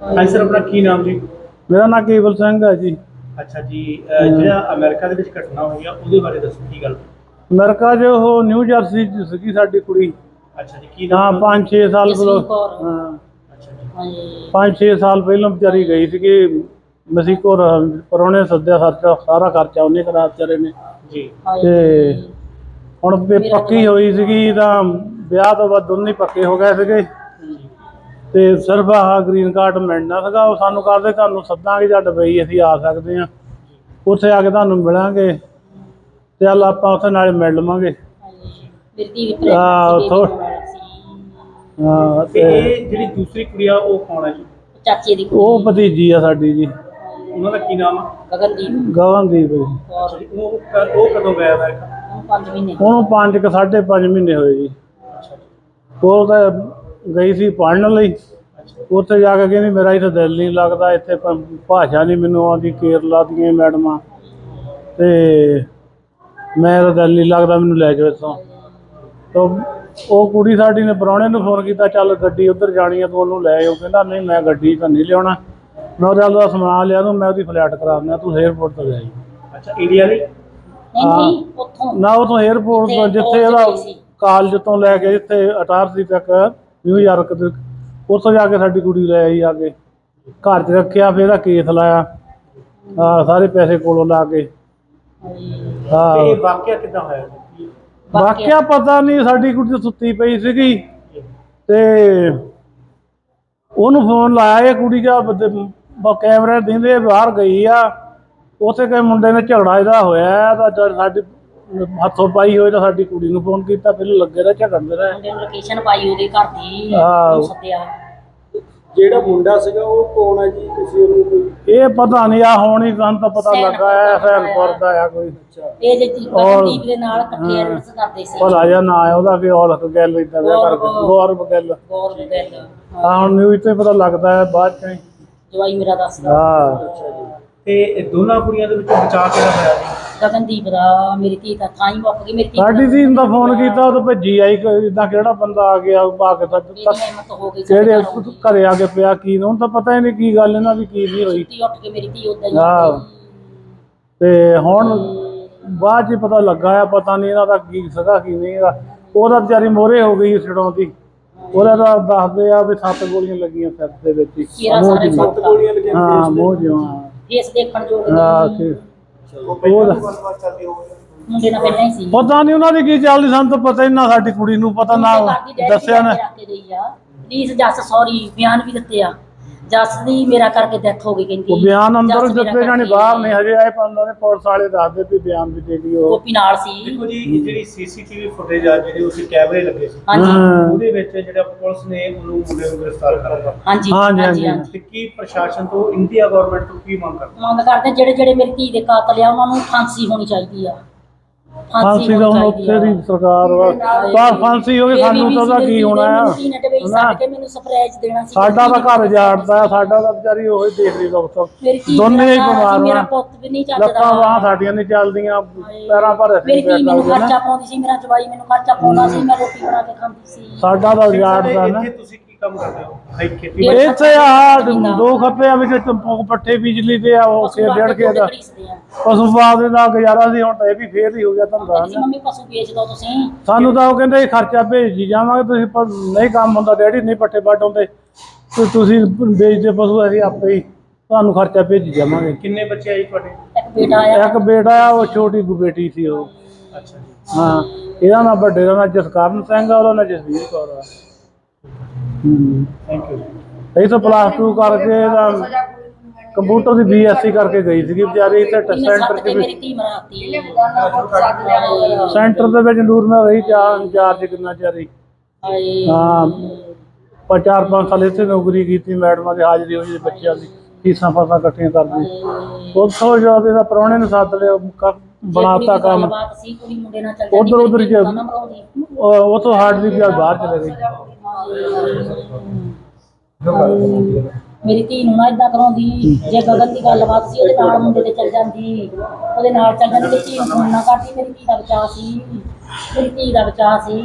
ਹਾਂਜੀ ਸਰ ਆਪਣਾ ਕੀ ਨਾਮ ਜੀ? ਮੇਰਾ ਨਾਮ ਕੇਵਲ ਸਿੰਘ ਹੈ ਜੀ। ਅੱਛਾ ਜੀ ਜਿਹੜਾ ਅਮਰੀਕਾ ਦੇ ਵਿੱਚ ਘਟਨਾ ਹੋਈ ਆ ਉਹਦੇ ਬਾਰੇ ਦੱਸੋ ਕੀ ਗੱਲ? ਅਮਰੀਕਾ 'ਚ ਉਹ ਨਿਊ ਜਰਸੀ 'ਚ ਸੀਗੀ ਸਾਡੀ ਕੁੜੀ। ਅੱਛਾ ਜੀ ਕੀ ਹਾਂ ਨਾਮ 5-6 ਸਾਲ ਕੌਰ। ਹਾਂ। ਅੱਛਾ ਜੀ। ਹਾਂਜੀ। 5-6 ਸਾਲ ਪਹਿਲਾਂ ਵਿਚਾਰੀ ਗਈ ਸੀਗੀ ਮਸੀਕੋ ਪਰੋਣੇ ਸੱਦਿਆ ਖਰਚਾ ਸਾਰਾ ਖਰਚਾ ਉਹਨੇ ਕਰਾ ਵਿਚਾਰੇ ਨੇ। ਜੀ। ਤੇ ਹੁਣ ਵੀ ਪੱਕੀ ਹੋਈ ਸੀਗੀ ਤਾਂ ਵਿਆਹ ਤੋਂ ਬਾਅਦ ਦੋਨੇ ਹੀ ਪੱਕੇ ਹੋ ਗਏ ਸੀਗੇ। ਤੇ ਸਿਰਫ ਆਹ ਗ੍ਰੀਨ ਕਾਰਡ ਮਿਲਣਾ ਸੀਗਾ ਉਹ ਸਾਨੂੰ ਕਰਦੇ ਤੁਹਾਨੂੰ ਸੱਦਾਂਗੇ ਜਾਂ ਡਬਈ ਅਸੀਂ ਆ ਸਕਦੇ ਹਾਂ। ਉੱਥੇ ਆ ਕੇ ਤੁਹਾਨੂੰ ਮਿਲਾਂਗੇ ਚੱਲ ਆਪਾਂ ਉੱਥੇ ਨਾਲੇ ਮਿਲ ਲਵਾਂਗੇ। ਹਾਂ, ਪ੍ਰੈਗਨੈਂਟ ਥੋ- ਸੀ। ਹਾਂ ਤੇ ਤੇ ਇਹ ਜਿਹੜੀ ਦੂਸਰੀ ਕੁੜੀ ਆ ਉਹ ਕੌਣ ਹੈ ਜੀ? ਚਾਚੇ ਦੀ ਉਹ ਭਤੀਜੀ ਆ ਸਾਡੀ ਜੀ। ਉਹਨਾਂ ਦਾ ਕੀ ਨਾਮ ਆ? ਗਗਨਦੀਪ। ਗਗਨਦੀਪ ਜੀ। ਔਰ ਜੀ ਉਹ ਕ- ਉਹ ਕਦੋਂ ਗਿਆ ਅਮਰੀਕਾ ਉਹਨੂੰ ਪੰਜ ਮਹੀਨੇ। ਉਹਨੂੰ ਪੰਜ ਕੁ ਸਾਢੇ ਪੰਜ ਮਹੀਨੇ ਹੋਏ ਜੀ। ਉਹ ਤਾਂ ਗਈ ਸੀ ਪੜ੍ਹਨ ਲਈ। ਉੱਥੇ ਜਾ ਕੇ ਕਹਿੰਦੀ ਮੇਰਾ ਇੱਥੇ ਦਿਲ ਨਹੀਂ ਲੱਗਦਾ ਇੱਥੇ ਭ- ਭਾਸ਼ਾ ਨਹੀਂ ਮੈਨੂੰ ਆਉਂਦੀ ਕੇਰਲਾ ਦੀਆਂ ਮੈਡਮਾਂ। ਤੇ ਮੇਰਾ ਦਿਲ ਨਹੀਂ ਲੱਗਦਾ ਮੈਨੂੰ ਲੈ ਜਾਓ ਇੱਥੋਂ। ਤਾਂ ਉਹ ਕੁੜੀ ਸਾਡੀ ਨੇ ਪ੍ਰਾਹੁਣੇ ਨੂੰ ਫੋਨ ਕੀਤਾ ਚੱਲ ਗੱਡੀ ਉੱਧਰ ਜਾਣੀ ਆ ਤੂੰ ਉਹਨੂੰ ਲੈ ਆਓ ਕਹਿੰਦਾ ਨਹੀਂ ਮੈਂ ਗੱਡੀ ਤਾਂ ਨਹੀਂ ਲਿਆਉਣਾ। ਮੈਂ ਉਹਦਾ ਉਹਦਾ ਸਮਾਨ ਲਿਆ ਦੂੰ ਮੈਂ ਉਹਦੀ ਫਲੈਟ ਕਰਾ ਦਿੰਦਾ ਤੂੰ 에ਅਰਪੋਰਟ ਤੋਂ ਲੈ ਆਈ। ਅੱਛਾ ਇੰਡੀਆ ਲਈ? ਨਹੀਂ ਨਹੀਂ ਉੱਥੋਂ। ਨਾ ਉਹ ਤੋਂ 에ਅਰਪੋਰਟ ਤੋਂ ਤੇ ਜਿੱਥੇ ਉਹ ਉਹਦਾ ਸੀ। ਕਾਲਜ ਤੋਂ ਲੈ ਕੇ ਜਿੱਥੇ ਅਟਾਰਸੀ ਤੱਕ ਨਿਊਯਾਰਕ ਤੱਕ ਉੱਥੋਂ ਜਾ ਕੇ ਸਾਡੀ ਕੁੜੀ ਲੈ ਆਈ ਆ ਕੇ। ਘਰ 'ਚ ਰੱਖਿਆ ਫਿਰ ਇਹਦਾ ਕੇਸ ਲਾਇਆ। ਆ ਸਾਰੇ ਪੈਸੇ ਕੋਲੋਂ ਲਾ ਕੇ। ਹਾਂ ਇਹ ਵਾਕਿਆ ਕਿੱਦਾਂ ਹੋਇਆ? ਵਾਕਿਆ ਪਤਾ ਨਹੀਂ ਸਾਡੀ ਕੁੜੀ ਸੁੱਤੀ ਪਈ ਸੀਗੀ। ਤੇ ਉਹਨੂੰ ਫੋਨ ਲਾਇਆ ਇਹ ਕੁੜੀ ਜਾ ਕੈਮਰੇ ਦਿੰਦੇ ਬਾਹਰ ਗਈ ਆ। ਉੱਥੇ ਕਈ ਮੁੰਡੇ ਨੇ ਝਗੜਾ ਇਹਦਾ ਹੋਇਆ ਤਾਂ ਸਾਡੀ ਹੱਥੋਂ ਪਾਈ ਹੋਈ ਤਾਂ ਸਾਡੀ ਕੁੜੀ ਨੂੰ ਫੋਨ ਕੀਤਾ ਪਹਿਲਾਂ ਲੱਗੇ ਰਹੇ ਝਗੜਨ ਦੇ ਰਹੇ। ਮੁੰਡੇ ਨੂੰ ਲੋਕੇਸ਼ਨ ਪਾਈ ਉਹਦੇ ਘਰ ਦੀ ਹਾਂ। ਉਹਨੂੰ ਸੱਦਿਆ। ਜਿਹੜਾ ਮੁੰਡਾ ਸੀਗਾ ਉਹ ਕੌਣ ਹੈ ਜੀ? ਤੁਸੀਂ ਉਹਨੂੰ ਕੋਈ ਇਹ ਪਤਾ ਨਹੀਂ ਆ ਹੁਣ ਹੀ ਸਾਨੂੰ ਤਾਂ ਪਤਾ ਸੈਨਪੁਰ ਲੱਗਾ ਹੈ ਦਾ ਸੈਨਪੁਰ ਦਾ ਆ ਕੋਈ। ਇਹ ਜੇ ਗਗਨਦੀਪ ਦੇ ਨਾਲ ਇਕੱਠੇ ਐਡਮਿਟ ਕਰਦੇ ਸੀ। ਭਲਾ ਜਾਂ ਨਾ ਆ ਉਹਦਾ ਕਿ ਔਲਖ ਗੱਲ ਇਦਾਂ ਦਾ ਕਰਕੇ ਗੌਰਵ ਗੱਲ। ਗੌਰ ਦੇ ਦਿਲ ਆ ਹੁਣ ਨਿਊਜ਼ ਤੇ ਪਤਾ ਲੱਗਦਾ ਹੈ ਬਾਅਦ ਚ ਹੀ। ਜਵਾਈ ਮੇਰਾ ਦੱਸਦਾ। ਹਾਂ। ਤੇ ਇਹ ਦੋਨਾਂ ਕੁੜੀਆਂ ਦੇ ਵਿੱਚੋਂ ਬਚਾ ਕਿਹਦਾ ਹੋਇਆ ਜੀ ਗਗਨਦੀਪ ਦਾ ਮੇਰੀ ਧੀ ਤਾਂ ਥਾਂ ਹੀ ਮੁੱਕ ਗਈ ਮੇਰੀ ਧੀ ਸਾਡੀ ਧੀ ਨੂੰ ਤਾਂ ਫੋਨ ਕੀਤਾ ਉਹ ਤਾਂ ਭੱਜੀ ਆਈ ਇਦਾਂ ਕਿਹੜਾ ਬੰਦਾ ਆ ਗਿਆ ਪਾ ਕੇ ਤਾਂ ਮੇਰੀ ਹਿੰਮਤ ਹੋ ਗਈ ਸਾਡੇ ਕਿਹੜੇ ਘਰੋਂ। ਘਰੇ ਆ ਕੇ ਪਿਆ ਕੀ ਨੂੰ ਤਾਂ ਪਤਾ ਹੀ ਨਹੀਂ ਕੀ ਗੱਲ ਇਹਨਾਂ ਦੀ ਕੀ ਨਹੀਂ ਹੋਈ ਧੀ ਉੱਠ ਕੇ ਮੇਰੀ ਧੀ ਉਦਾਂ ਹੀ ਹਾਂ। ਤੇ ਹੁਣ ਬਾਅਦ ਚ ਪਤਾ ਲੱਗਾ ਆ ਪਤਾ ਨਹੀਂ ਇਹਨਾਂ ਦਾ ਕੀ ਸਗਾ ਕੀ ਨਹੀਂ ਇਹਦਾ ਉਹਦਾ ਵਿਚਾਰੀ ਮੋਰੇ ਹੋ ਗਈ ਛਡਾਉਂਦੀ ਉਹਦਾ ਤਾਂ ਦੱਸਦੇ ਆ ਵੀ ਸੱਤ ਗੋਲੀਆਂ ਲੱਗੀਆਂ ਸਿਰ ਦੇ ਵਿੱਚ ਹੀ। ਕੀਰਾ ਮੂੰਹ ਸਾਰੇ ਚ। ਸੱਤ ਗੋਲੀਆਂ ਲੱਗੀਆਂ ਹਾਂ ਮੋਹ ਜਿਹਾ ਫੇਸ ਦੇਖਣ ਯੋਗ ਹਾਂ ਨਹੀਂ ਕਿ ਉਹ ਪਹਿਲਾਂ ਤੋਂ ਗੱਲਬਾਤ ਚੱਲਦੀ ਹੋਵੇ ਮੁੰਡੇ ਨਾਲ ਪਹਿਲਾਂ ਹੀ ਸੀ। ਪਤਾ ਨਹੀਂ ਉਹਨਾਂ ਦੀ ਕੀ ਚੱਲਦੀ ਸਾਨੂੰ ਤਾਂ ਪਤਾ ਹੀ ਨਾ ਸਾਡੀ ਕੁੜੀ ਨੂੰ ਪਤਾ ਨਾ ਦੱਸਿਆ ਨਾ। ਪਲੀਜ਼ ਜੱਸ ਸੌਰੀ ਬਿਆਨ ਵੀ ਦਿੱਤੇ ਆ। ਜੱਸ ਦੀ ਮੇਰਾ ਕਰਕੇ ਡੈਥ ਹੋ ਗਈ ਕਹਿੰਦੀ। ਉਹ ਬਿਆਨ ਅੰਦਰ ਜੱਸ ਮੇਰਾ ਜਾਣੇ ਕਰਕੇ- ਬਾਹਰ ਨਹੀਂ ਹਜੇ ਆਏ ਪੰਦਾ ਨੇ ਪੁਲਿਸ ਵਾਲੇ ਦੱਸਦੇ ਵੀ ਬਿਆਨ ਵੀ ਦੇ ਦਿਓ ਗੋਪੀ ਨਾਲ ਸੀ। ਦੇਖੋ ਜੀ ਇਹ ਜਿਹੜੀ ਸੀਸੀਟੀਵੀ ਫੁਟੇਜ ਆ ਜਿਹੜੇ ਉਸੇ ਕੈਮਰੇ ਲੱਗੇ ਸੀ ਹਾਂਜੀ। ਹਾਂ। ਉਹਦੇ ਵਿੱਚ ਜਿਹੜਾ ਪੁਲਿਸ ਨੇ ਉਹਨੂੰ ਮੁੰਡੇ ਨੂੰ ਗ੍ਰਿਫਤਾਰ ਕਰ ਲਿਆ। ਹਾਂਜੀ ਹਾਂਜੀ, ਹਾਂਜੀ ਹਾਂਜੀ। ਹਾਂਜੀ। ਤੇ ਕੀ ਪ੍ਰਸ਼ਾਸਨ ਤੋਂ ਇੰਡੀਆ ਗਵਰਨਮੈਂਟ ਤੋਂ ਕੀ ਮੰਗ ਕਰਦੇ? ਮੰਗ ਕਰਦੇ ਜਿਹੜੇ ਜਿਹੜੇ ਮੇਰੀ ਧੀ ਦੇ ਕਾਤਲ ਆ ਉਹਨਾਂ ਨੂੰ ਫਾਂਸੀ ਹੋਣੀ ਚਾਹੀਦੀ ਆ। ਫਾਂਸੀ ਦਾ ਹੁਣ ਉੱਥੇ ਦੀ ਸਰਕਾਰ ਵਾ। ਪਰ ਫਾਂਸੀ ਹੋ ਗਈ ਸਾਨੂੰ ਤਾਂ ਉਹਦਾ ਕੀ ਹੋਣਾ ਆ? ਸਾਡ ਕੇ ਮੈਨੂੰ ਸਰਪ੍ਰਾਈਜ਼ ਦੇਣਾ ਸੀ। ਸਾਡਾ ਤਾਂ ਘਰ ਜਾੜਦਾ ਸਾਡਾ ਤਾਂ ਵਿਚਾਰੀ ਉਹ ਹੀ ਦੇਖ ਰਹੀ ਧੀ ਦੋਨੇ ਹੀ ਮੇਰਾ ਬਿਮਾਰ ਮੇਰਾ ਪੁੱਤ ਵੀ ਨਹੀਂ ਲੱਤਾਂ ਚੱਲਦਾ ਬਾਹਾਂ ਸਾਡੀਆਂ ਨਹੀਂ ਚੱਲਦੀਆਂ ਪੈਰਾਂ ਭਰ ਮੇਰੀ ਮੈਨੂੰ ਖਰਚਾ ਪਾਉਂਦੀ ਸੀ ਮੇਰਾ ਜਵਾਈ ਮੈਨੂੰ ਖਰਚਾ ਪਾਉਂਦਾ ਸੀ ਮੈਂ ਰੋਟੀ ਬਣਾ ਕੇ ਖਾਂਦੀ ਸੀ। ਸਾਡਾ ਤਾਂ ਜਾੜਦਾ ਨਾ। ਇੱਥੇ ਤੁਸੀਂ ਕੀ ਕੰਮ ਕਰਦੇ ਹੋ? ਹਾਈ ਖੇਤੀ ਇਹ- ਇੱਥੇ ਆ ਦੋ ਖੱਪੇ ਆ ਵਿੱਚ ਪ- ਪੱਠੇ ਬਿਜਲੀ ਦੇ ਆ ਉਹ ਪਸ਼ੂ ਕੇ ਰੱਖ ਡੇਢ ਕੇ ਕੇ ਦਾ ਖਰੀਦਦੇ ਆ। ਪਸ਼ੂ ਪਾਲ ਦੇ ਨਾਲ ਗੁਜ਼ਾਰਾ ਸੀ ਹੁਣ ਤਾਂ ਇਹ ਵੀ ਫੇਰ ਹੀ ਹੋ ਗਿਆ ਧੰਦਾ। ਤੁਸੀਂ ਮੰਮੀ ਪਸ਼ੂ ਵੇਚ ਦੋ ਤੁਸੀਂ। ਸਾਨੂੰ ਤਾਂ ਉਹ ਕਹਿੰਦੇ ਸੀ ਖਰਚਾ ਭੇਜੀ ਜਾਵਾਂਗੇ ਤੁਸੀਂ ਪਰ ਨਹੀਂ ਕੰਮ ਹੁੰਦਾ ਡੈਡੀ ਨਹੀਂ ਪੱਠੇ ਵੱਢ ਆਉਂਦੇ। ਤੇ ਤੁਸੀਂ ਵੇਚਦੇ ਪਸ਼ੂ ਅਸੀਂ ਆਪੇ ਹੀ ਤੁਹਾਨੂੰ ਖਰਚਾ ਭੇਜੀ ਜਾਵਾਂਗੇ। ਕਿੰਨੇ ਬੱਚੇ ਆਈ ਤੁਹਾਡੇ? ਇੱਕ ਬੇਟਾ ਆਇਆ। ਇੱਕ ਬੇਟਾ ਆ ਉਹ ਛੋਟੀ ਗੁ ਬੇਟੀ ਸੀ ਉਹ। ਅੱਛਾ ਜੀ। ਹਾਂ ਇਹਦਾ ਨਾਮ ਵੱਡੇ ਦਾ ਨਾਮ ਜਸਕਰਨ ਸਿੰਘ ਆ ਉਹਦਾ ਨਾਮ ਜਸਵੀਰ ਕੌਰ ਆ। ਹੂੰ। ਥੈਂਕ ਯੂ ਇਹ ਤਾਂ ਪਲੱਸ 2 ਕਰਕੇ ਇਹਦਾ ਕੰਪਿਊਟਰ ਦੀ ਬੀਐਸਸੀ ਕਰਕੇ ਗਈ ਸੀਗੀ ਵਿਚਾਰੀ ਇੱਥੇ ਇਹਨੇ ਸੈਂਟਰ ਸੱਤ ਦੇ ਕੇ ਮੇਰੀ ਵਿੱਚ। ਧੀ ਮਰਾਤੀ। ਸੈਂਟਰ ਦੇ ਵਿੱਚ ਨੂਰ ਨਾਲ ਰਹੀ ਚਾਰ ਇੰਚਾਰਜ ਕਿੰਨਾ ਚਾਰੀ ਹਾਏ। ਹਾਂ। ਪਰ ਚਾਰ ਪੰਜ ਸਾਲ ਇੱਥੇ ਨੌਕਰੀ ਕੀਤੀ ਮੈਡਮਾਂ ਦੀ ਹਾਜ਼ਰੀ ਹੋਈ ਬੱਚਿਆਂ ਦੀ ਫੀਸਾਂ ਫਾਸਾਂ ਇਕੱਠੀਆਂ ਕਰਦੀ ਉੱਥੋਂ ਜਦ ਇਹਦਾ ਪ੍ਰਾਹੁਣੇ ਨੇ ਸੱਦ ਲਿਆ ਕ- ਬਣਾਤਾ ਕੰਮ। ਬਾਤ ਸੀ ਕੁੜੀ ਮੁੰਡੇ ਨਾਲ ਚੱਲ ਉੱਧਰ ਉੱਧਰ ਹੀ ਤਾਂ ਨਾ ਮਰਾਉਂਦੀ ਉਹ ਉੱਥੋਂ ਹਾਰਟ ਦੀ ਬਿਆਹ ਬਾਹਰ ਚਲੇ ਗਈ। ਮੇਰੀ ਧੀ ਨੂੰ ਨਾ ਇਦਾਂ ਕਰਾਉਂਦੀ ਜੇ ਗਗਨ ਦੀ ਗੱਲਬਾਤ ਸੀ ਉਹਦੇ ਨਾਲ ਮੁੰਡੇ ਤੇ ਚੱਲ ਜਾਂਦੀ ਉਹਦੇ ਨਾਲ ਚੱਲ ਜਾਂਦੀ ਤੇ ਧੀ ਨੂੰ ਫੋਨ ਨਾ ਕਰਦੀ ਮੇਰੀ ਧੀ ਦਾ ਬਚਾਅ ਸੀ ਮੇਰੀ ਧੀ ਦਾ ਬਚਾਅ ਸੀ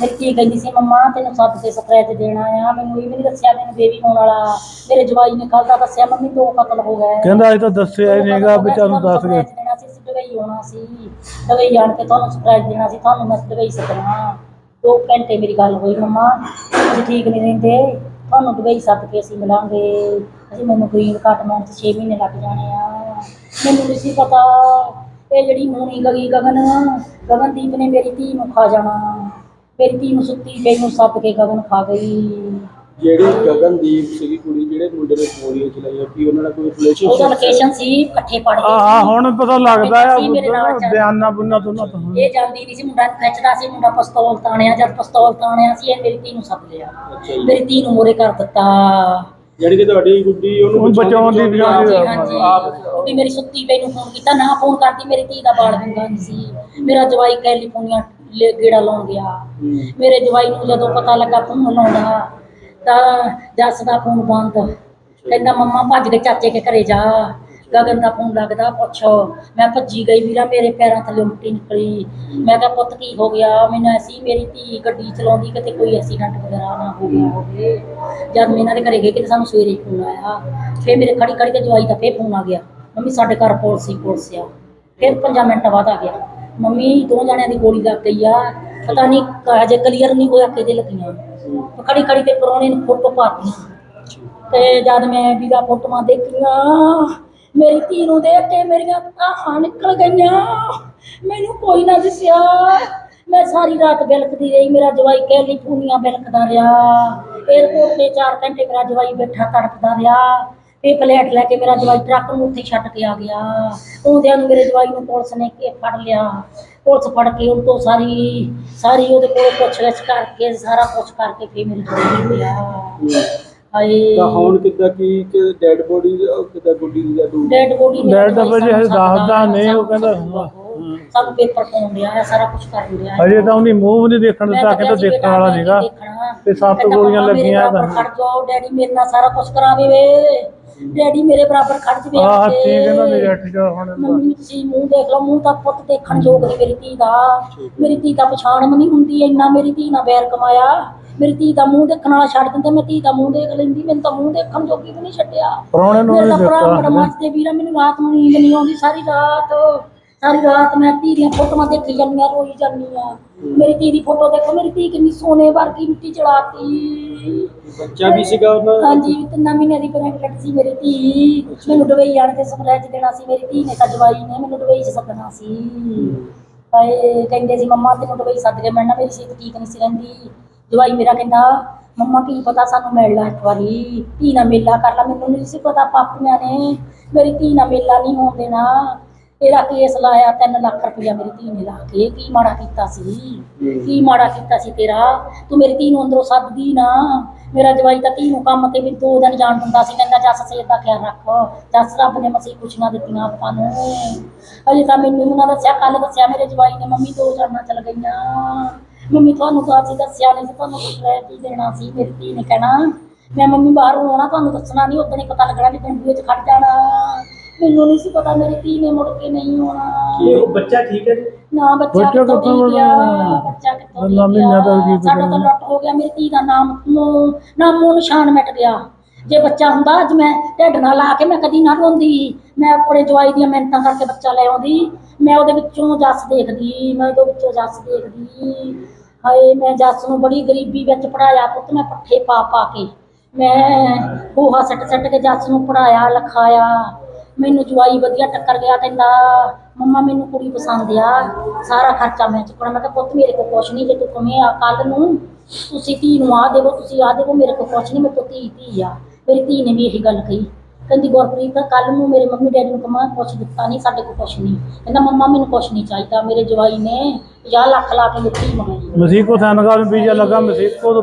ਮੇਰੀ ਧੀ ਕਹਿੰਦੀ ਸੀ ਮੰਮਾ ਤੈਨੂੰ ਸੱਤ ਤੇ ਸਕ੍ਰੈਚ ਦੇਣਾ ਆ ਮੈਨੂੰ ਇਹ ਵੀ ਨਹੀਂ ਦੱਸਿਆ ਮੈਨੂੰ ਬੇਬੀ ਹੋਣ ਵਾਲਾ ਮੇਰੇ ਜਵਾਈ ਨੇ ਕੱਲ ਦਾ ਦੱਸਿਆ ਮੰਮੀ ਦੋ ਕਤਲ ਹੋ ਗਏ ਕਹਿੰਦਾ ਇਹ ਤਾਂ ਦੱਸਿਆ ਹੀ ਨਹੀਂਗਾ ਵੀ ਤੁਹਾਨੂੰ ਦੱਸ ਗਏ ਦੇਣਾ ਸੀ ਹੋਣਾ ਸੀ ਦਵਾਈ ਆਣ ਕੇ ਤੁਹਾਨੂੰ ਸਕ੍ਰੈਚ ਦੇਣਾ ਸੀ ਤੁਹਾਨੂੰ ਮੈਂ ਦਵਾਈ ਸਕਣਾ ਦੋ ਘੰਟੇ ਮੇਰੀ ਗੱਲ ਹੋਈ, ਮੰਮਾ। ਤੁਸੀਂ ਠੀਕ ਨਹੀਂ ਰਹਿੰਦੇ। ਤੁਹਾਨੂੰ ਦੁਬਈ ਸੱਦ ਕੇ ਅਸੀਂ ਮਿਲਾਂਗੇ। ਅਸੀਂ ਮੈਨੂੰ ਗ੍ਰੀਨ ਕਾਰਡ ਬਣਾਉਣ 'ਚ 6 ਮਹੀਨੇ ਲੱਗ ਜਾਣੇ ਆ। ਮੈਨੂੰ ਨਹੀਂ ਸੀ ਪਤਾ। ਇਹ ਜਿਹੜੀ ਮੂਣੀ ਗਗੀ ਗਗਨ, ਗਗਨਦੀਪ ਨੇ ਮੇਰੀ ਧੀ ਨੂੰ ਖਾ ਜਾਣਾ। ਮੇਰੀ ਧੀ ਨੂੰ ਸੁੱਤੀ ਪਈ ਨੂੰ ਸੱਦ ਕੇ ਗਗਨ ਖਾ ਗਈ। ਜਿਹੜੀ ਗਗਨਦੀਪ ਸੀਗੀ ਕੁੜੀ ਜਿਹੜੇ ਮੁੰਡੇ ਨੇ ਗੋਲੀਆਂ ਚਲਾਈਆਂ ਕੀ ਉਹਨਾਂ ਦਾ ਕੋਈ ਉਹਦਾ ਰਿਲੇਸ਼ਨਸ਼ਿਪ ਲੋਕੇਸ਼ਨ ਸੀ ਇਕੱਠੇ ਪੜ ਗਏ ਆਹ। ਹੁਣ ਪਤਾ ਲੱਗਦਾ ਆ ਮੇਰੇ ਨਾਲ ਚੱਲ। ਬਿਆਨਾ ਬੁਨਾ ਦੋਨਾਂ ਤੋਂ ਇਹ ਜਾਂਦੀ ਨਹੀਂ ਸੀ ਮੁੰਡਾ ਖਿੱਚਦਾ ਸੀ ਮੁੰਡਾ ਪਿਸਤੌਲ ਤਾਣਿਆ ਜਦ ਪਿਸਤੌਲ ਤਾਣਿਆ ਸੀ ਇਹ ਮੇਰੀ ਧੀ ਨੂੰ ਸੱਦ ਲਿਆ। ਅੱਛਾ ਜੀ। ਮੇਰੀ ਧੀ ਨੂੰ ਮੋਰੇ ਕਰ ਦਿੱਤਾ। ਜਿਹੜੀ ਕਿ ਤੁਹਾਡੀ ਗੁੱਡੀ ਉਹਨੂੰ ਉਹਨੂੰ ਬਚਾਉਣ ਦੀ ਬਚਾਉਣ ਹਾਂਜੀ ਹਾਂਜੀ, ਵੀ ਮੇਰੀ ਸੁੱਤੀ ਪਈ ਨੂੰ ਫੋਨ ਕੀਤਾ ਨਾ ਫੋਨ ਕਰਦੀ ਮੇਰੀ ਧੀ ਦਾ ਬਾਲ ਗੰਗਾ ਨਹੀਂ ਸੀ। ਮੇਰਾ ਜਵਾਈ ਕੈਲੀਫੋਰਨੀਆ ਲੈ- ਗੇੜਾ ਲਾਉਣ ਗਿਆ। ਹੂੰ। ਮੇਰੇ ਜਵਾਈ ਨੂੰ ਜਦੋਂ ਪਤਾ ਲੱਗਾ ਫੋਨ ਲਾਉਂਦਾ। ਤਾਂ ਜੱਸ ਦਾ ਫੋਨ ਬੰਦ। ਕਹਿੰਦਾ ਮੰਮਾ ਭੱਜ ਕੇ ਚਾਚੇ ਕੇ ਘਰੇ ਜਾ। ਗਗਨ ਦਾ ਫੋਨ ਲੱਗਦਾ ਪੁੱਛੋ। ਮੈਂ ਭੱਜੀ ਗਈ ਵੀਰਾ ਮੇਰੇ ਪੈਰਾਂ ਥੱਲੇ ਮਿੱਟੀ ਨਿਕਲੀ। ਮੈਂ ਕਿਹਾ ਪੁੱਤ ਕੀ ਹੋ ਗਿਆ? ਮੈਨੂੰ ਐਸੀ ਮੇਰੀ ਧੀ ਗੱਡੀ ਚਲਾਉਂਦੀ ਕਿਤੇ ਕੋਈ ਐਕਸੀਡੈਂਟ ਵਗੈਰਾ ਨਾ ਹੋ ਗਿਆ ਹੋਵੇ। ਜਦ ਮੈਂ ਇਹਨਾਂ ਦੇ ਘਰੇ ਗਈ ਕਿ ਸਾਨੂੰ ਸਵੇਰੇ ਫੋਨ ਆਇਆ। ਫਿਰ ਮੇਰੇ ਖੜੀ ਖੜੀ ਤੇ ਜਵਾਈ ਦਾ ਫੇਰ ਫੋਨ ਆ ਗਿਆ। ਮੰਮੀ ਸਾਡੇ ਘਰ ਪੁਲਿਸ ਸੀ ਪੁਲਿਸ ਆ। ਫਿਰ 5 ਮਿੰਟ ਬਾਅਦ ਆ ਗਿਆ। ਮੰਮੀ ਦੋ ਜਣਿਆਂ ਦੀ ਗੋਲੀ ਲੱਗ ਗਈ ਆ। ਪਤਾ ਨਹੀਂ ਹਜੇ ਕਲੀਅਰ ਨਹੀਂ ਹੋਇਆ ਕਿਹਦੇ ਲੱਗੀਆਂ। ਖੜੀ ਖੜੀ ਤੇ ਪਰੋਣੇ ਨੂੰ ਫੋਟੋ ਪਾਤੀਆਂ ਤੇ ਜਦ ਮੈਂ ਵੀਰਾ ਫੋਟੋਆਂ ਦੇਖੀਆਂ, ਮੇਰੀ ਧੀ ਨੂੰ ਦੇਖ ਕੇ ਮੇਰੀਆਂ ਆਹਾਂ ਨਿਕਲ ਗਈਆਂ। ਮੈਨੂੰ ਕੋਈ ਨਾ ਦਿਸਿਆ। ਮੈਂ ਸਾਰੀ ਰਾਤ ਬਿਲਕਦੀ ਰਹੀ। ਮੇਰਾ ਜਵਾਈ ਕੈਲੀਫੋਰਨੀਆ ਬਿਲਕਦਾ ਰਿਹਾ। 에어ਪੋਰਟ ਤੇ 4 ਘੰਟੇ ਮੇਰਾ ਜਵਾਈ ਬੈਠਾ ਤੜਪਦਾ ਰਿਹਾ। ਇਹ ਪਲੇਟ ਲੈ ਕੇ ਮੇਰਾ ਜਵਾਈ ਟਰੱਕ ਨੂੰ ਉੱਥੇ ਛੱਡ ਕੇ ਆ ਗਿਆ। ਆਉਂਦਿਆਂ ਨੂੰ ਮੇਰੇ ਜਵਾਈ ਨੂੰ ਪੁਲਿਸ ਨੇ ਕੇ ਫੜ ਲਿਆ। ਪੁਲਿਸ ਫੜ ਕੇ ਉਹ ਤੋਂ ਸਾਰੀ ਸਾਰੀ ਉਹਦੇ ਕੋਲ ਪੁੱਛਗਿੱਛ ਕਰਕੇ ਸਾਰਾ ਕੁਝ ਕਰਕੇ ਫਿਰ ਮੇਰੇ ਜਵਾਈ ਨੂੰ ਲਿਆ ਹਾਏ। ਤਾਂ ਹੁਣ ਕਿੱਦਾਂ ਕੀ ਕਿ ਡੈਡ ਬੋਡੀ ਕਿੱਦਾਂ ਗੁੱਡੀ ਦੀ ਜਾਂ ਡੈਡ ਬੋਡੀ Dead body ਹਜੇ ਦੱਸਦਾ ਨਹੀਂ, ਉਹ ਕਹਿੰਦਾ, ਸਭ ਪੇਪਰ ਪਾਉਣ ਡਿਆ ਹੈ ਸਾਰਾ ਕੁਝ ਕਰਨ ਡਿਆ ਹੈ। ਹਜੇ ਤਾਂ ਉਹਦੀ ਮੂੰਹ ਵੀ ਨਹੀਂ ਦੇਖਣ ਦਿੱਤਾ ਤਾਂ ਕਿਹਾ ਸੀ ਦੇਖਣ ਵਾਲਾ ਸੀਗਾ। ਤੇ ਸੱਤ ਗੋਲੀਆਂ ਲੱਗੀਆਂ ਤਾਂ। ਖੜ ਜਾਓ ਡੈਡੀ ਮੇਰੇ ਨਾਲ ਸਾਰਾ ਕੁਝ ਕਰਾਵੇ ਵੇ। ਡੈਡੀ ਮੇਰੇ ਬਰਾਬਰ ਖੜ ਜਵੇ ਆਹ ਠੀਕ ਇਹਨਾਂ ਦੇ ਜੱਟ ਜਾ ਹੁਣ ਮੰਮੀ ਤੁਸੀਂ ਮੂੰਹ ਦੇਖ ਲਓ ਮੂੰਹ ਤਾਂ ਪੁੱਤ ਦੇਖਣ ਯੋਗ ਨਹੀਂ ਮੇਰੀ ਧੀ ਦਾ। ਮੇਰੀ ਧੀ ਤਾਂ ਪਛਾਣ ਮਨੀ ਹੁੰਦੀ ਇੰਨਾ ਮੇਰੀ ਧੀ ਨਾਲ ਵੈਰ ਕਮਾਇਆ। ਮੇਰੀ ਧੀ ਦਾ ਮੂੰਹ ਦੇਖਣ ਵਾਲਾ ਛੱਡ ਦਿੰਦੇ ਮੈਂ ਧੀ ਦਾ ਮੂੰਹ ਦੇਖ ਲੈਂਦੀ ਮੈਨੂੰ ਤਾਂ ਮੂੰਹ ਦੇਖਣ ਜੋਗੀ ਵੀ ਨਹੀਂ ਛੱਡਿਆ। ਪ੍ਰਾਹੁਣੇ ਨੂੰ ਮੇਰਾ ਨਹੀਂ ਤਾਂ ਭਰਾ ਦਿੱਤਾ ਬੜਾ ਮੱਚਦੇ ਵੀਰਾ ਮੈਨੂੰ ਰਾਤ ਨੂੰ ਨੀਂਦ ਨਹੀਂ ਆਉਂਦੀ ਸਾਰੀ ਰਾਤ। ਸਾਰੀ ਰਾਤ ਮੈਂ ਧੀ ਦੀਆਂ ਫੋਟੋਆਂ ਦੇਖੀ ਜਾਂਦੀਆਂ ਰੋਈ ਜਾਂਦੀਆਂ ਮੇਰੀ ਧੀ ਦੀ ਫੋਟੋ ਦੇਖੋ ਮੇਰੀ ਧੀ ਕਿੰਨੀ ਸੋਨੇ ਵਰਗੀ ਮਿੱਟੀ ਚੜਾਤੀ। ਬੱਚਾ ਵੀ ਸੀਗਾ ਉਹਨਾਂ ਦਾ? ਹਾਂਜੀ ਤਿੰਨਾਂ ਮਹੀਨਿਆਂ ਦੀ ਪ੍ਰੈਗਨੈਂਟ ਸੀ ਮੇਰੀ ਧੀ। ਮੈਨੂੰ ਦੁਬਈ ਆਣ ਕੇ ਸਰਪ੍ਰਾਈਜ਼ ਦੇਣਾ ਸੀ ਮੇਰੀ ਧੀ ਨੇ ਤਾਂ ਜਵਾਈ ਨੇ ਮੈਨੂੰ ਦੁਬਈ 'ਚ ਸੱਦਣਾ ਸੀ। ਹਾਏ ਕਹਿੰਦੇ ਸੀ ਮੰਮਾ ਤੈਨੂੰ ਦੁਬਈ ਸੱਦ ਕੇ ਮਿਲਣਾ ਮੇਰੀ ਸਿਹਤ ਠੀਕ ਨਹੀਂ ਸੀ ਰਹਿੰਦੀ। ਜਵਾਈ ਮੇਰਾ ਕਹਿੰਦਾ ਮੰਮਾ ਕੀ ਪਤਾ ਸਾਨੂੰ ਮਿਲ ਲੈ ਇੱਕ ਵਾਰੀ। ਧੀ ਨਾਲ ਮੇਲਾ ਕਰ ਲਾ ਮੈਨੂੰ ਨਹੀਂ ਸੀ ਪਤਾ ਪਾਪੀਆਂ ਨੇ। ਮੇਰੀ ਧੀ ਨਾਲ ਮੇਲਾ ਨਹੀਂ ਹੋਣ ਦੇਣਾ। ਇਹਦਾ ਕੇਸ ਲਾਇਆ 3 ਲੱਖ ਰੁਪਇਆ ਮੇਰੀ ਧੀ ਨੇ ਲਾ ਕੇ। ਕੀ ਮਾੜਾ ਕੀਤਾ ਸੀ? ਕੀ ਮਾੜਾ ਕੀਤਾ ਸੀ ਤੇਰਾ? ਤੂੰ ਮੇਰੀ ਧੀ ਨੂੰ ਅੰਦਰੋਂ ਸੱਦਦੀ ਨਾ। ਮੇਰਾ ਜਵਾਈ ਤਾਂ ਧੀ ਨੂੰ ਕੰਮ ਤੇ ਵੀ ਦੋ ਦਿਨ ਜਾਣ ਦਿੰਦਾ ਸੀ ਕਹਿੰਦਾ ਜੱਸ ਸੇਤ ਦਾ ਖਿਆਲ ਰੱਖ। ਜੱਸ ਰੱਬ ਨੇ ਮਸੀਂ ਖੁਸ਼ੀਆਂ ਦਿੱਤੀਆਂ ਆਪਾਂ ਨੂੰ। ਅਜੇ ਤਾਂ ਮੈਨੂੰ ਉਹਨਾਂ ਦੱਸਿਆ ਕੱਲ ਦੱਸਿਆ ਮੇਰੇ ਜਵਾਈ ਨੇ ਮੰਮੀ ਦੋ ਜਾਨਾਂ ਚਲ ਗਈਆਂ। ਮੰਮੀ ਤੁਹਾਨੂੰ ਤਾਂ ਅਸੀਂ ਦੱਸਿਆ ਨਹੀਂ ਤੁਹਾਨੂੰ ਲੈ ਕੀ ਦੇਣਾ ਸੀ ਮੇਰੀ ਧੀ ਨੇ ਕਹਿਣਾ। ਮੈਂ ਮੰਮੀ ਬਾਹਰੋਂ ਆਉਣਾ ਤੁਹਾਨੂੰ ਦੱਸਣਾ ਨਹੀਂ ਉਦੋਂ ਹੀ ਪਤਾ ਲੱਗਣਾ ਵੀ ਤੈਨੂੰ ਵਿੱਚ ਖੜ ਜਾਣਾ। ਮੈਨੂੰ ਨਹੀਂ ਸੀ ਪਤਾ ਮੇਰੀ ਧੀ ਨੇ ਮੁੜ ਕੇ ਨਹੀਂ ਆਉਣਾ। ਕੀ ਉਹ ਬੱਚਾ ਠੀਕ ਹੈ ਜੀ? ਨਾ ਬੱਚਾ ਬੱਚਾ ਕਿੱਥੋਂ ਕਿੱਥੋਂ ਠੀਕ ਆ? ਬਣਨਾ? ਬੱਚਾ ਕਿੱਥੋਂ ਅੱਲਾ ਠੀਕ ਮਹੀਨਾ ਦਾ ਆ ਕੀ ਸਾਡਾ ਤਾਂ। ਲੁੱਟ ਹੋ ਗਿਆ ਮੇਰੀ ਧੀ ਦਾ ਨਾਮ ਨੂੰ ਨਾਮੋ ਨਿਸ਼ਾਨ ਮਿਟ ਗਿਆ। ਜੇ ਬੱਚਾ ਹੁੰਦਾ ਅੱਜ ਮੈਂ ਢਿੱਡ ਨਾਲ ਲਾ ਕੇ ਮੈਂ ਕਦੀ ਨਾ ਰੋਂਦੀ। ਮੈਂ ਆਪਣੇ ਜਵਾਈ ਦੀਆਂ ਮਿਹਨਤਾਂ ਕਰਕੇ ਬੱਚਾ ਲੈ ਆਉਂਦੀ। ਮੈਂ ਉਹਦੇ ਵਿੱਚੋਂ ਜੱਸ ਦੇਖਦੀ ਮੈਂ ਉਹਦੇ ਵਿੱਚੋਂ ਜੱਸ ਦੇਖਦੀ। ਹਾਏ ਮੈਂ ਜੱਸ ਨੂੰ ਬੜੀ ਗਰੀਬੀ ਵਿੱਚ ਪੜਾਇਆ ਪੁੱਤ ਮੈਂ ਪੱਠੇ ਪਾ ਪਾ ਕੇ। ਮੈਂ ਗੋਹਾ ਸੱਟ ਸੱਟ ਕੇ ਜੱਸ ਨੂੰ ਪੜਾਇਆ ਲਿਖਾਇਆ। ਮੈਨੂੰ ਜਵਾਈ ਵਧੀਆ ਟੱਕਰ ਗਿਆ ਕਹਿੰਦਾ ਮੰਮਾ ਮੈਨੂੰ ਕੁੜੀ ਪਸੰਦ ਆ। ਸਾਰਾ ਖਰਚਾ ਮੈਂ ਚੁੱਕਣਾ। ਮੈਂ ਕਿਹਾ, ਪੁੱਤ, ਮੇਰੇ ਕੋਲ ਕੁਛ ਨਹੀਂ। ਜੇ ਤੂੰ ਕਵੇਂ ਆ ਕੱਲ ਨੂੰ, ਤੁਸੀਂ ਧੀ ਨੂੰ ਆ ਦੇਵੋ, ਤੁਸੀਂ ਆ ਦੇਵੋ, ਮੇਰੇ ਕੋਲ ਕੁਛ ਨਹੀਂ। ਮੇਰੇ ਕੋਲ ਧੀ ਧੀ ਆ। ਮੇਰੀ ਧੀ ਨੇ ਵੀ ਇਹੀ ਗੱਲ ਕਹੀ। ਕਹਿੰਦੀ, ਗੁਰਪ੍ਰੀਤ, ਕੱਲ ਨੂੰ ਮੇਰੇ ਮੰਮੀ ਡੈਡੀ ਨੂੰ ਕਮਾ ਕੁਛ ਦਿੱਤਾ ਨਹੀਂ, ਸਾਡੇ ਕੋਲ ਕੁਛ ਨਹੀਂ। ਕਹਿੰਦਾ, ਮੰਮਾ, ਮੈਨੂੰ ਕੁਛ ਨਹੀਂ ਚਾਹੀਦਾ। ਮੇਰੇ ਜਵਾਈ ਨੇ 50 ਲੱਖ ਲਾ ਕੇ ਮਿੱਟੀ ਮੰਗਾਈ ਮਸੀਕੋ ਸੈਨਗਾਲ ਵੀਜ਼ਾ ਲੱਗਾ ਮਸੀਕੋ ਤੋਂ